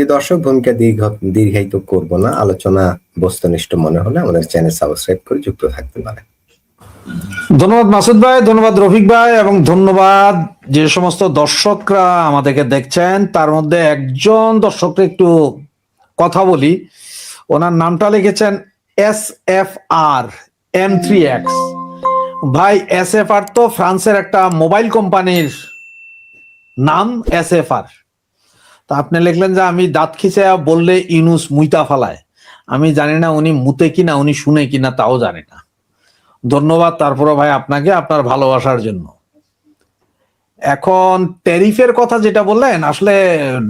প্রিয় দর্শক ভূমিকা দীর্ঘ দীর্ঘায়িত করব না। আলোচনা বস্তুনিষ্ঠ মনে হলে আমাদের চ্যানেল সাবস্ক্রাইব করে যুক্ত থাকতে পারেন। ধন্যবাদ মাসুদ ভাই, ধন্যবাদ রফিক ভাই, এবং ধন্যবাদ যে সমস্ত দর্শকরা আমাদেরকে দেখছেন। তার মধ্যে একজন দর্শককে একটু কথা বলি। ওনার নামটা লিখেছেন S F R, M three X. ভাই, এস এফ আর তো ফ্রান্সের একটা মোবাইল কোম্পানির নাম, এস এফ আর। তা আপনি লিখলেন যে আমি দাঁত খিচে বললে ইনুস মুইতা ফালায়। আমি জানি না উনি মুতে কিনা উনি শুনে কিনা তাও জানি না। ধন্যবাদ তারপরে ভাই আপনাকে আপনার ভালোবাসার জন্য। এখন ট্যারিফের কথা যেটা বললেন আসলে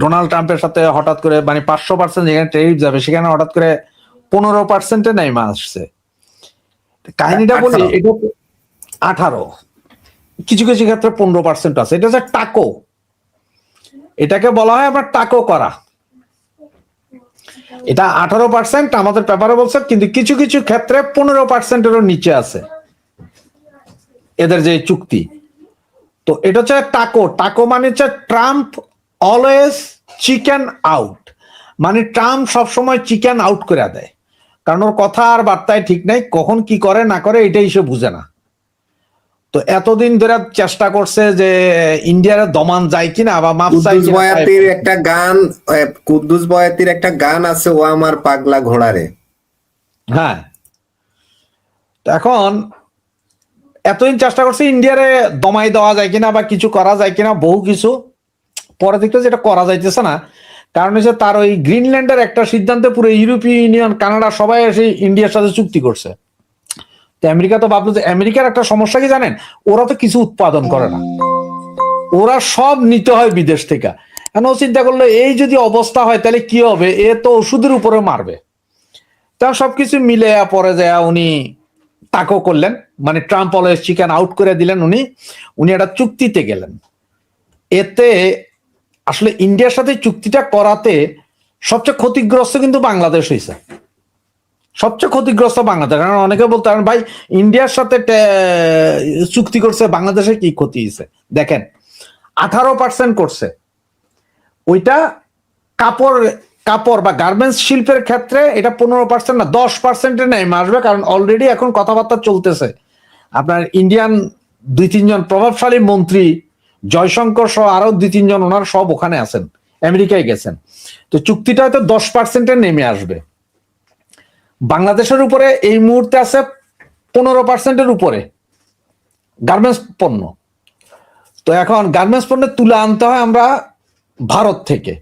ডোনাল্ড ট্রাম্পের সাথে হঠাৎ করে মানে পাঁচশো পার্সেন্ট যেখানে ট্যারিফ যাবে সেখানে হঠাৎ করে পনেরো পার্সেন্টে নেমে আসছে। কাহিনীটা বলি এটা আঠারো। কিছু কিছু ক্ষেত্রে পনেরো পার্সেন্ট আছে। এটা হচ্ছে টাকো এটাকে বলা হয় আবার টাকো করা। এটা আঠারো পার্সেন্ট আমাদের পেপারে বলছে, কিন্তু কিছু কিছু ক্ষেত্রে পনেরো পার্সেন্টেরও নিচে আছে এদের যে চুক্তি। তো এটা হচ্ছে টাকো। টাকো মানে হচ্ছে ট্রাম্প অলওয়েজ চিকেন আউট মানে ট্রাম্প সবসময় চিকেন আউট করে দেয়। কারণ ওর কথা আর বার্তায় ঠিক নাই, কখন কি করে না করে এটাই সে বুঝে না। তো এতদিন ধরে চেষ্টা করছে যে ইন্ডিয়ার দমান যায় কিনা বা মাপ কুদ্দুস বয়াতির একটা গান কুদ্দুস বয়াতির একটা গান আছে ও আমার পাগলা ঘোড়ারে। হ্যাঁ। এখন এতদিন চেষ্টা করছে ইন্ডিয়ারে দমাই দেওয়া যায় কিনা বা কিছু করা যায় কিনা বহু কিছু। পরে দেখতে যেটা করা যাইতেছে না কারণ হচ্ছে তার ওই গ্রিনল্যান্ডের একটা সিদ্ধান্তে পুরো ইউরোপীয় ইউনিয়ন কানাডা সবাই এসে ইন্ডিয়ার সাথে চুক্তি করছে। আমেরিকা তো ভাবলো যে আমেরিকার একটা সমস্যা কি জানেন? ওরা তো কিছু উৎপাদন করে না। ওরা সব নিতে হয় বিদেশ থেকে। কেন চিন্তা করল, এই যদি অবস্থা হয় তাহলে কি হবে? এ তো ওষুধের উপরে মারবে। তা সবকিছু মিলে পরে যায় উনি তাকও করলেন। মানে ট্রাম্প অলওয়েজ চিকেন আউট করে দিলেন উনি। উনি একটা চুক্তিতে গেলেন। এতে আসলে ইন্ডিয়ার সাথে চুক্তিটা করাতে সবচেয়ে ক্ষতিগ্রস্ত কিন্তু বাংলাদেশ হয়েছে। সবচেয়ে ক্ষতিগ্রস্ত বাংলাদেশ। কারণ অনেকে বলতে পারেন ভাই, ইন্ডিয়ার সাথে চুক্তি করছে, বাংলাদেশে কি ক্ষতি হয়েছে দেখেন, আঠারো পার্সেন্ট করছে। ওইটা কাপড় কাপড় বা গার্মেন্টস শিল্পের ক্ষেত্রে এটা পনেরো পার্সেন্ট না, দশ পার্সেন্টে নেমে আসবে, কারণ অলরেডি এখন কথাবার্তা চলতেছে। আপনার ইন্ডিয়ান দুই তিনজন প্রভাবশালী মন্ত্রী, জয়শঙ্কর সহ আরও দুই তিনজন ওনার সব ওখানে আছেন, আমেরিকায় গেছেন। তো চুক্তিটা হয়তো দশ পার্সেন্টে নেমে আসবে। বাংলাদেশের উপরে এই মুহূর্তে আছে পনেরো পার্সেন্টের উপরে গার্মেন্টস পণ্য। তো এখন গার্মেন্টস পণ্যের তুলে আনতে হয় আমরা ভারত থেকে।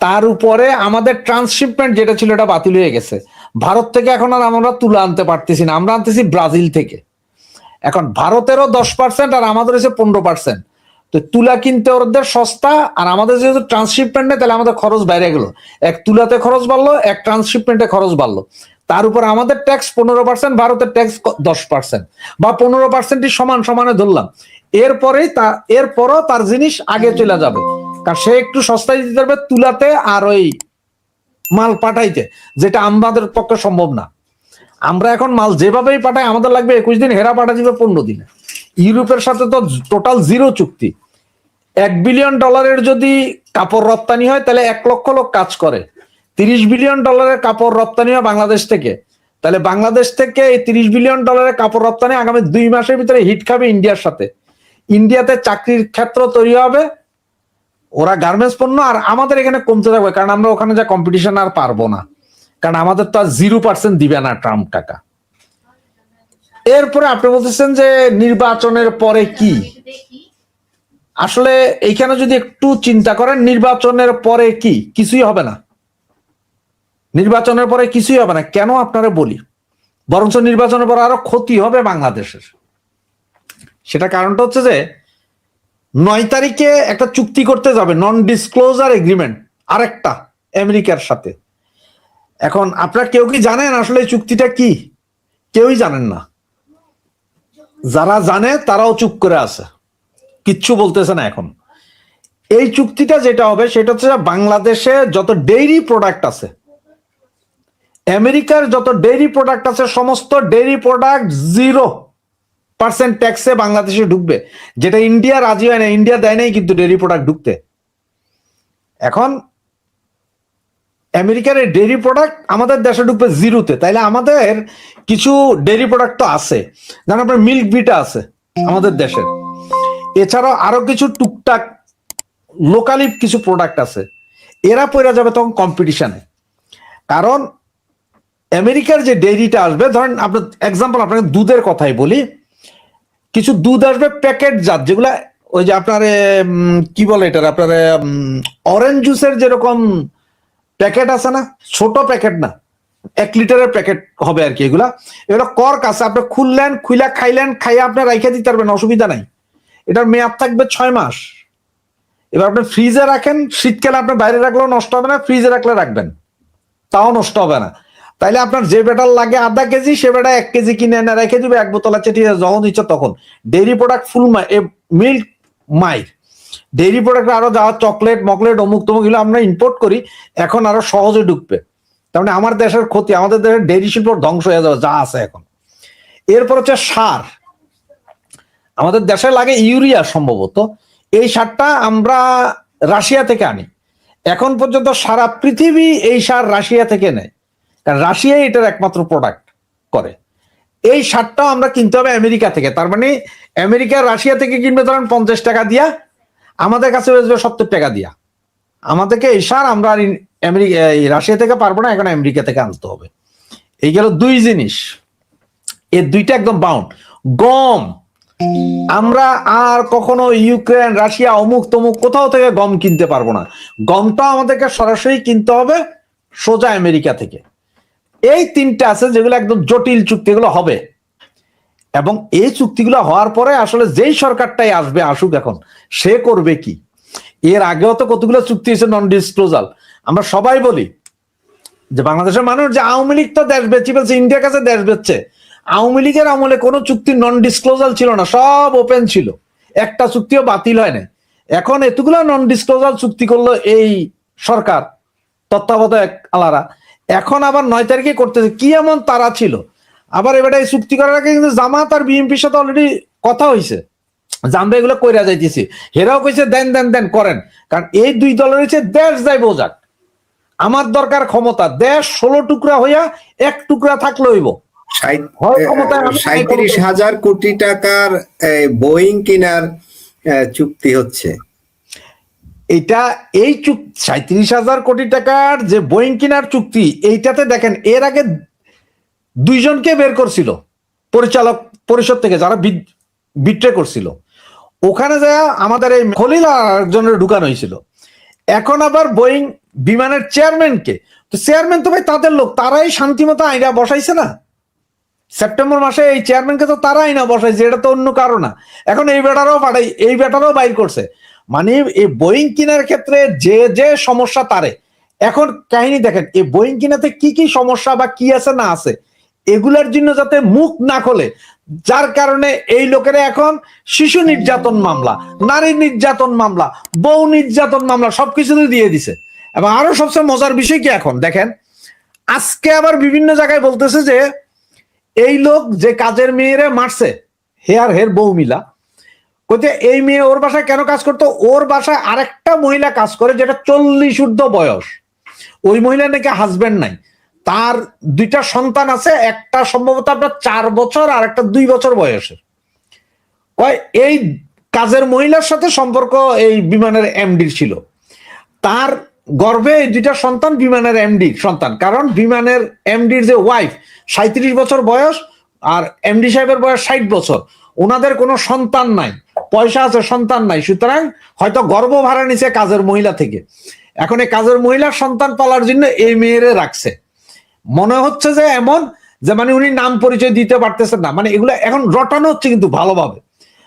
তার উপরে আমাদের ট্রান্সশিপমেন্ট যেটা ছিল এটা বাতিল হয়ে গেছে। ভারত থেকে এখন আর আমরা তুলে আনতে পারতেছি না। আমরা আনতেছি ব্রাজিল থেকে। এখন ভারতেরও দশ পার্সেন্ট আর আমাদের হচ্ছে পনেরো পার্সেন্ট। তো তুলা কিনতে ওদের সস্তা, আর আমাদের যেহেতু ট্রান্সশিপমেন্ট নেই, তাহলে আমাদের খরচ বাইরে গেল। এক তুলাতে খরচ বাড়লো, এক ট্রান্সশিপমেন্টে খরচ বাড়লো। তার উপর আমাদের ট্যাক্স পনেরো পার্সেন্ট ভারতের ট্যাক্স দশ পার্সেন্ট বা পনেরো পার্সেন্টই সমান সমানে ধরলাম। এরপরেই তা, এরপরও তার জিনিস আগে চলে যাবে। কারণ সে একটু সস্তায় দিতে পারবে তুলাতে আর ওই মাল পাঠাইতে, যেটা আমাদের পক্ষে সম্ভব না। আমরা এখন মাল যেভাবেই পাঠাই, আমাদের লাগবে একুশ দিন, হেরা পাঠা দিবে পনেরো দিনে। ইউরোপের সাথে তো টোটাল জিরো চুক্তি। এক বিলিয়ন ডলারের যদি কাপড় রপ্তানি হয়, তাহলে এক লক্ষ লোক কাজ করে। তিরিশ বিলিয়ন ডলারের কাপড় রপ্তানি হয় বাংলাদেশ থেকে। তাহলে বাংলাদেশ থেকে এই তিরিশ বিলিয়ন ডলারের কাপড় রপ্তানি আগামী দুই মাসের ভিতরে হিট খাবে ইন্ডিয়ার সাথে। ইন্ডিয়াতে চাকরির ক্ষেত্র তৈরি হবে, ওরা গার্মেন্টস পণ্য, আর আমাদের এখানে কমতে থাকবে, কারণ আমরা ওখানে যা কম্পিটিশন আর পারব না। কারণ আমাদের তো আর জিরো পার্সেন্ট দিবে না ট্রাম্প টাকা এরপরে আপনি বলতেছেন যে নির্বাচনের পরে কি? আসলে এইখানে যদি একটু চিন্তা করেন, নির্বাচনের পরে কি? কিছুই হবে না। নির্বাচনের পরে কিছুই হবে না। কেন আপনারা বলি? বরঞ্চ নির্বাচনের পর আরও ক্ষতি হবে বাংলাদেশের। সেটা কারণটা হচ্ছে যে, নয় তারিখে একটা চুক্তি করতে যাবে নন ডিসক্লোজার এগ্রিমেন্ট আরেকটা, আমেরিকার সাথে। এখন আপনারা কেউ কি জানেন আসলে চুক্তিটা কি? কেউই জানেন না। যারা জানে তারাও চুপ করে আছে। কিচ্ছু বলতেছে না এখন। এই চুক্তিটা যেটা হবে, সেটা হচ্ছে বাংলাদেশে যত ডেইরি প্রোডাক্ট আছে, আমেরিকার যত ডেইরি প্রোডাক্ট আছে, সমস্ত ডেইরি প্রোডাক্ট জিরো পার্সেন্ট ট্যাক্সে বাংলাদেশে ঢুকবে। যেটা ইন্ডিয়া রাজি হয় না, ইন্ডিয়া দেয় নাই কিন্তু ডেইরি প্রোডাক্ট ঢুকতে। এখন আমেরিকার এই ডেরি প্রোডাক্ট আমাদের দেশে ঢুকবে জিরোতে তাইলে আমাদের কিছু ডেইরি প্রোডাক্ট তো আছে। যেমন আপনার মিল্ক ভিটা আছে, আমাদের দেশের। এছাড়াও আরও কিছু টুকটাক লোকালি কিছু প্রোডাক্ট আছে। এরা পড়ে যাবে তখন কম্পিটিশনে কারণ আমেরিকার যে ডেইরিটা আসবে, ধরেন আপনার এক্সাম্পল আপনাকে দুধের কথাই বলি। কিছু দুধ আসবে প্যাকেট জাত, যেগুলা ওই যে আপনার কি বলে এটার, আপনার অরেঞ্জ জুসের যেরকম প্যাকেট আছে না, ছোট প্যাকেট না, এক লিটারের প্যাকেট হবে আর কি এগুলা। এগুলো কর কাছে আপনি খুললেন, খুইলা খাইলেন, খাইয়া আপনি রাইখে দিতে পারবেন, অসুবিধা নাই। এটার মেয়াদ থাকবে ছয় মাস। এবার আপনি ফ্রিজে রাখেন, শীতকালে আপনি বাইরে রাখলেও নষ্ট হবে না ফ্রিজে রাখলে রাখবেন। তাও নষ্ট হবে না। তাইলে আপনার যে বেটার লাগে আধা কেজি, সে বেটা এক কেজি কিনে এনে রেখে দিবে, এক বোতলা চেটিয়ে যখন ইচ্ছে তখন। ডেইরি প্রোডাক্ট ফুল মিল্ক মাইর ডেইরি প্রোডাক্ট আরও যা চকলেট মকলেট অমুক তমুক এগুলো আমরা ইম্পোর্ট করি, এখন আরও সহজে ঢুকবে। তার মানে আমার দেশের ক্ষতি, আমাদের দেশের ডেইরি শিল্প ধ্বংস হয়ে যাবে, যা আছে এখন। এরপর হচ্ছে সার। আমাদের দেশে লাগে ইউরিয়া সম্ভবত। এই সারটা আমরা রাশিয়া থেকে আনি। এখন পর্যন্ত সারা পৃথিবী এই সার রাশিয়া থেকে নেয়। কারণ রাশিয়াই এটার একমাত্র প্রোডাক্ট করে। এই সারটাও আমরা কিনতে হবে আমেরিকা থেকে। তার মানে আমেরিকা রাশিয়া থেকে কিনবে ধরেন পঞ্চাশ টাকা দিয়া, আমাদের কাছে বেচবে সত্তর টাকা দিয়া। আমাদেরকে এই সার আমরা আর আমেরিকা এই রাশিয়া থেকে পারব না, এখন আমেরিকা থেকে আনতে হবে। এই গেল দুই জিনিস। এর দুইটা একদম বাউন্ড গম। আমরা আর কখনো ইউক্রেন, রাশিয়া, অমুক তমুক কোথাও থেকে গম কিনতে পারব না। গমটা আমাদেরকে সরাসরি কিনতে হবে সোজা আমেরিকা থেকে। এই তিনটা আছে যেগুলো একদম জটিল চুক্তি এগুলো হবে। এবং এই চুক্তিগুলো হওয়ার পরে আসলে যেই সরকারটাই আসবে, আসুক এখন, সে করবে কি? এর আগেও তো কতগুলো চুক্তি হয়েছে নন ডিসক্লোজাল আমরা সবাই বলি যে বাংলাদেশের মানুষ যে আওয়ামী লীগ তো দেশ বেচি বলছে ইন্ডিয়ার কাছে দেশ বেচছে। আওয়ামী লীগের আমলে কোনো চুক্তি নন ডিসক্লোজাল ছিল না, সব ওপেন ছিল। একটা চুক্তিও বাতিল হয় না এখন এতগুলো নন ডিসক্লোজাল চুক্তি করল এই সরকার, তত্ত্বাবধায়ক আলারা। এখন আবার নয় তারিখে করতেছে, কি এমন তারা ছিল? আবার এবারে এই চুক্তি করার আগে কিন্তু জামাত আর বিএনপির সাথে অলরেডি কথা হয়েছে জানবে এগুলো কইরা যাইতেছি। হেরাও কইছে, দেন দেন দেন, করেন। কারণ এই দুই দলের হচ্ছে দেশ যাই বোঝাক। আমার দরকার ক্ষমতা, দেশ ষোলো টুকরা হইয়া এক টুকরা থাকলে হইব। সাঁইত্রিশ হাজার কোটি টাকার বোয়িং কেনার চুক্তি হচ্ছে। এটা এই চুক্তি সাঁত্রিশ হাজার কোটি টাকার যে বোয়িং কেনার চুক্তি এইটাতে দেখেন এর আগে দুইজনকে বের করছিল পরিচালক পরিষদ থেকে যারা বিট্রে করছিল। ওখানে যা আমাদের এই খলিল একজনের ঢুকানো হয়েছিল। এখন আবার বোয়িং বিমানের চেয়ারম্যানকে তো চেয়ারম্যান তো ভাই তাদের লোক তারাই শান্তিমতো আইনা বসাইছে না? সেপ্টেম্বর মাসে এই চেয়ারম্যানকে তো তারা আইনা বসাইছে, এটা তো অন্য কারও না। এখন এই বেটারাও পাঠাই, এই বেটারাও বাইর করছে। মানে এই বোয়িং কেনার ক্ষেত্রে যে যে সমস্যা তারে। এখন কাহিনী দেখেন, এই বোয়িং কিনাতে কি কি সমস্যা বা কি আছে না আছে, এগুলার জন্য যাতে মুখ না খোলে, যার কারণে এই লোকেরা এখন শিশু নির্যাতন মামলা, নারী নির্যাতন মামলা, বউ নির্যাতন মামলা সবকিছুতে দিয়ে দিছে। এবং আরও সবচেয়ে মজার বিষয় কি এখন? দেখেন, আজকে আবার বিভিন্ন জায়গায় বলতেছে যে এই লোক যে কাজের মেয়েরে মারছে হেয়ার হের বউ মিলা, কইতে এই মেয়ে ওর বাসায় কেন কাজ করতো? ওর বাসায় আরেকটা মহিলা কাজ করে যেটা চল্লিশ ঊর্ধ্ব বয়স। ওই মহিলা নাকি হাজবেন্ড নাই। তার দুইটা সন্তান আছে, একটা সম্ভবত আপনার চার বছর আর একটা দুই বছর বয়সের। কয়, এই কাজের মহিলার সাথে সম্পর্ক এই বিমানের এমডির ছিল। তার এই দুইটা সন্তান, বিমানের এমডি সন্তান। কারণ বিমানের এমডির যে ওয়াইফ সাঁত্রিশ বছর বয়স আর এমডি সাহেবের বয়স ষাট বছর। ওনাদের কোনো সন্তান নাই, পয়সা আছে, সন্তান নাই। সুতরাং হয়তো গর্ব ভাড়া নিছে কাজের মহিলা থেকে। এখন এই কাজের মহিলার সন্তান পালার জন্য এই মেয়েরে রাখছে। মনে হচ্ছে যে এমন, যে মানে উনি নাম পরিচয় দিতে পারতেছেন না। মানে এগুলো এখন রটানো হচ্ছে কিন্তু ভালোভাবে।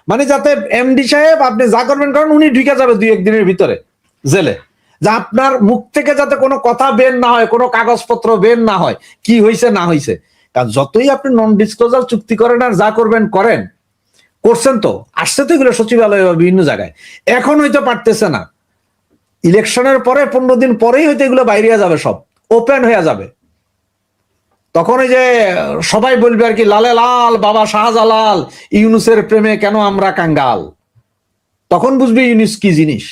মানে যাতে এমডি সাহেব আপনি যা করবেন, কারণ উনি ঢুকে যাবে দুই একদিনের ভিতরে, জেলে। যে আপনার মুখ থেকে যাতে কোনো কথা বের না হয়, কোনো কাগজপত্র বের না হয়, কি হয়েছে না হয়েছে কারণ যতই আপনি নন ডিসক্লোজার চুক্তি করেন আর যা করবেন করেন, করছেন তো, আসছে তো এগুলো সচিবালয় বা বিভিন্ন জায়গায়। এখন হয়তো পারতেছে না। ইলেকশনের পরে, পনেরো দিন পরেই হয়তো এগুলো বাইরে যাবে সব ওপেন হয়ে যাবে। তখন ওই যে সবাই বলবে আর কি, লালে লাল, বাবা শাহজালাল, ইউনুসের প্রেমে কেন আমরা কাঙ্গাল? তখন বুঝবে ইউনুস কি জিনিস।